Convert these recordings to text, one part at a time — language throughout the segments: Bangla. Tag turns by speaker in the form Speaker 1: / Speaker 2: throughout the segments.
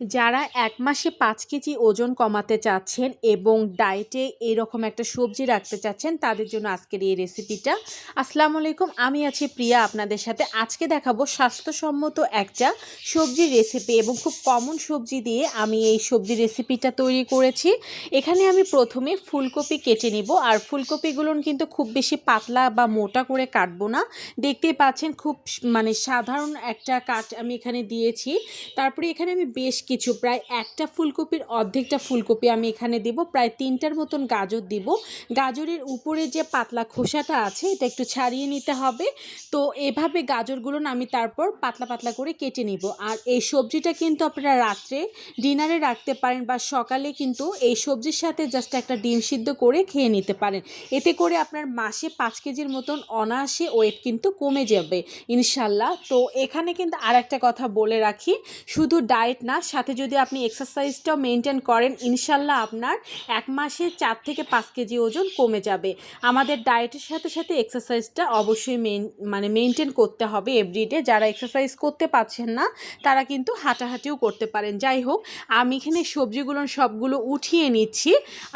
Speaker 1: যারা এক মাসে পাঁচ কেজি ওজন কমাতে চাচ্ছেন এবং ডায়েটে এরকম একটা সবজি রাখতে চাচ্ছেন, তাদের জন্য আজকের এই রেসিপিটা আসসালামু আলাইকুম, আমি আছি প্রিয়া আপনাদের সাথে। আজকে দেখাবো স্বাস্থ্যসম্মত একটা সবজির রেসিপি এবং খুব কমন সবজি দিয়ে আমি এই সবজির রেসিপিটা তৈরি করেছি। এখানে আমি প্রথমে ফুলকপি কেটে নিব, আর ফুলকপিগুলো কিন্তু খুব বেশি পাতলা বা মোটা করে কাটবো না। দেখতেই পাচ্ছেন খুব মানে সাধারণ একটা কাট আমি এখানে দিয়েছি। তারপরে এখানে আমি বেশ কিছু। প্রায় একটা ফুলকপির অর্ধেকটা ফুলকপি আমি এখানে দেব। প্রায় তিনটার মতন গাজর দিব। গাজরের উপরে যে পাতলা খোসাটা আছে, এটা একটু ছাড়িয়ে নিতে হবে। তো এভাবে গাজরগুলো আমি তারপর পাতলা পাতলা করে কেটে নিব। আর এই সবজিটা কিন্তু আপনারা রাত্রে ডিনারে রাখতে পারেন বা সকালে কিন্তু এই সবজির সাথে জাস্ট একটা ডিম সিদ্ধ করে খেয়ে নিতে পারেন। এতে করে আপনার মাসে পাঁচ কেজির মতন অনায়াসে ওয়েট কিন্তু কমে যাবে, ইনশাল্লাহ। তো এখানে কিন্তু আর একটা কথা বলে রাখি, শুধু ডায়েট না সাথে যদি আপনি এক্সারসাইজটাও মেনটেন করেন, ইনশাল্লাহ আপনার এক মাসে চার থেকে পাঁচ কেজি ওজন কমে যাবে। আমাদের ডায়েটের সাথে সাথে এক্সারসাইজটা অবশ্যই মেন মানে মেনটেন করতে হবে এভরিডে যারা এক্সারসাইজ করতে পারছেন না, তারা কিন্তু হাঁটাহাঁটিও করতে পারেন। যাই হোক, আমি এখানে সবজিগুলো, সবগুলো উঠিয়ে নিচ্ছি।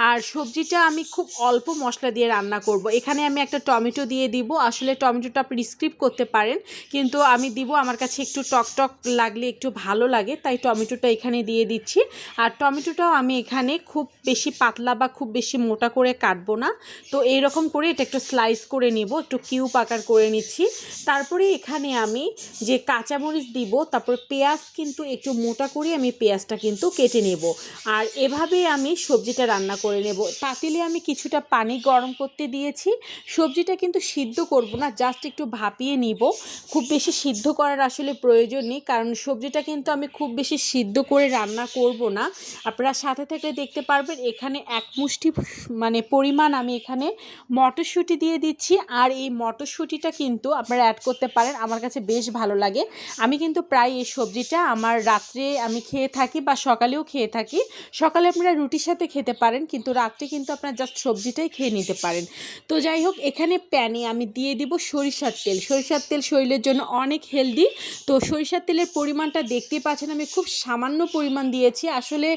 Speaker 1: আর সবজিটা আমি খুব অল্প মশলা দিয়ে রান্না করব। এখানে আমি একটা টমেটো দিয়ে দিব। আসলে টমেটোটা আপনি স্ক্রিপ করতে পারেন, কিন্তু আমি দিব, আমার কাছে একটু টক টক লাগলে একটু ভালো লাগে, তাই টমেটোটা এখানে দিয়ে দিচ্ছি। আর টমেটোটাও আমি এখানে খুব বেশি পাতলা বা খুব বেশি মোটা করে কাটবো না। তো এইরকম করে এটা একটু স্লাইস করে নিব, একটু কিউব আকার করে নিচ্ছি। তারপরে এখানে আমি যে কাঁচামরিচ দিব, তারপর পেঁয়াজ কিন্তু একটু মোটা করে আমি পেঁয়াজটা কিন্তু কেটে নেব। আর এভাবে আমি সবজিটা রান্না করে নেব। পাতিলে আমি কিছুটা পানি গরম করতে দিয়েছি। সবজিটা কিন্তু সিদ্ধ করব না জাস্ট একটু ভাপিয়ে নিব। খুব বেশি সিদ্ধ করার আসলে প্রয়োজন নেই, কারণ সবজিটা কিন্তু আমি খুব বেশি সিদ্ধ করে রান্না করব না। আপনারা সাথে থেকে দেখতে পারবেন এখানে এক মুষ্টি মানে পরিমাণ আমি এখানে মটরশুঁটি দিয়ে দিচ্ছি। আর এই মটরশুঁটিটা কিন্তু আপনারা অ্যাড করতে পারেন, আমার কাছে বেশ ভালো লাগে। আমি কিন্তু প্রায় এই সবজিটা আমার রাত্রে আমি খেয়ে থাকি বা সকালেও খেয়ে থাকি। সকালে আপনারা রুটির সাথে খেতে পারেন, কিন্তু রাত্রে কিন্তু আপনারা জাস্ট সবজিটাই খেয়ে নিতে পারেন। তো যাই হোক, এখানে প্যানে আমি দিয়ে দিব সরিষার তেল। সরিষার তেল শরীরের জন্য অনেক হেলদি তো সরিষার তেলের পরিমাণটা দেখতে পাচ্ছেন আমি খুব সামান্য পরিমাণ দিয়েছি। আসলে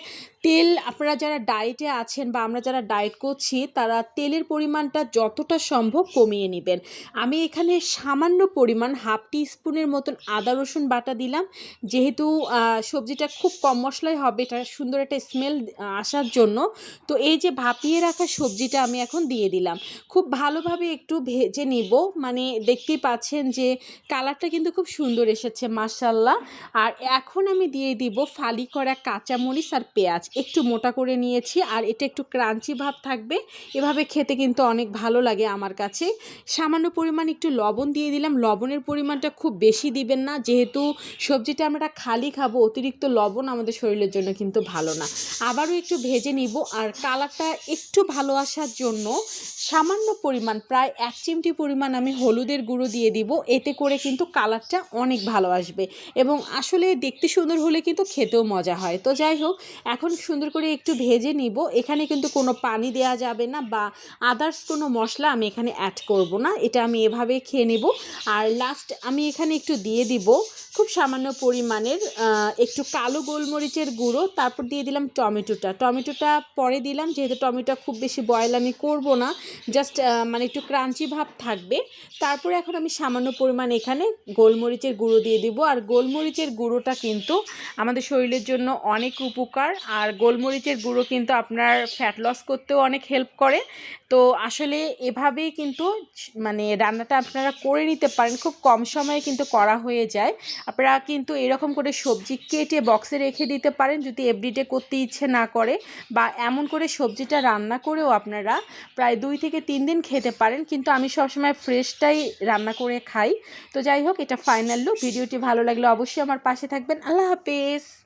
Speaker 1: তেল আপনারা যারা ডায়েটে আছেন বা আমরা যারা ডায়েট করছি, তারা তেলের পরিমাণটা যতটা সম্ভব কমিয়ে নেবেন। আমি এখানে সামান্য পরিমাণ হাফ টি স্পুনের মতন আদা, রসুন বাটা দিলাম। যেহেতু সবজিটা খুব কম মশলাই হবে, এটা সুন্দর একটা স্মেল আসার জন্য। তো এই যে ভাপিয়ে রাখা সবজিটা আমি এখন দিয়ে দিলাম। খুব ভালোভাবে একটু ভেজে নিব। মানে দেখতেই পাচ্ছেন যে কালারটা কিন্তু খুব সুন্দর এসেছে মাসাল্লাহ আর এখন আমি দিয়ে দিব ফালি করা কাঁচামরিচ আর পেঁয়াজ। একটু মোটা করে নিয়েছি আর এটা একটু ক্রাঞ্চি ভাব থাকবে। এভাবে খেতে কিন্তু অনেক ভালো লাগে আমার কাছে। সামান্য পরিমাণ একটু লবণ দিয়ে দিলাম। লবণের পরিমাণটা খুব বেশি দিবেন না। যেহেতু সবজিটা আমরা খালি খাব, অতিরিক্ত লবণ আমাদের শরীরের জন্য কিন্তু ভালো না। আবারও একটু ভেজে নিব আর কালারটা একটু ভালো আসার জন্য সামান্য পরিমাণ, প্রায় এক চিমটি পরিমাণ আমি হলুদের গুঁড়ো দিয়ে দিব। এতে করে কিন্তু কালারটা অনেক ভালো আসবে। এবং আসলে দেখতে সুন্দর হলে কিন্তু খেতেও মজা হয়। তো যাই হোক, এখন সুন্দর করে একটু ভেজে নিব। এখানে কিন্তু কোনো পানি দেওয়া যাবে না বা আদার্স কোনো মশলা আমি এখানে অ্যাড করব না। এটা আমি এভাবে খেয়ে নেব। আর লাস্ট আমি এখানে একটু দিয়ে দিব খুব সামান্য পরিমাণের একটু কালো গোলমরিচের গুঁড়ো, তারপর দিয়ে দিলাম টমেটোটা। টমেটোটা পরে দিলাম, যেহেতু টমেটো খুব বেশি বয়েল আমি করব না জাস্ট মানে একটু ক্রাঞ্চি ভাব থাকবে। তারপরে এখন আমি সামান্য পরিমাণ এখানে গোলমরিচের গুঁড়ো দিয়ে দিব। আর গোলমরিচের গুঁড়োটা কিন্তু আমাদের শরীরের জন্য অনেক উপকার। আর গোলমরিচের গুঁড়ো কিন্তু আপনার ফ্যাট লস করতেও অনেক হেল্প করে। তো আসলে এভাবেই কিন্তু মানে রান্নাটা আপনারা করে নিতে পারেন। খুব কম সময়ে কিন্তু করা হয়ে যায়। আপনারা কিন্তু এরকম করে সবজি কেটে বক্সে রেখে দিতে পারেন যদি এভরিডে করতে ইচ্ছে না করে। বা এমন করে সবজিটা রান্না করেও আপনারা প্রায় দুই থেকে তিন দিন খেতে পারেন। কিন্তু আমি সবসময় ফ্রেশটাই রান্না করে খাই। তো যাই হোক, এটা ফাইনাল লুক ভিডিওটি ভালো লাগলে অবশ্যই আমার পাশে থাকবেন। আল্লাহ হাফেজ!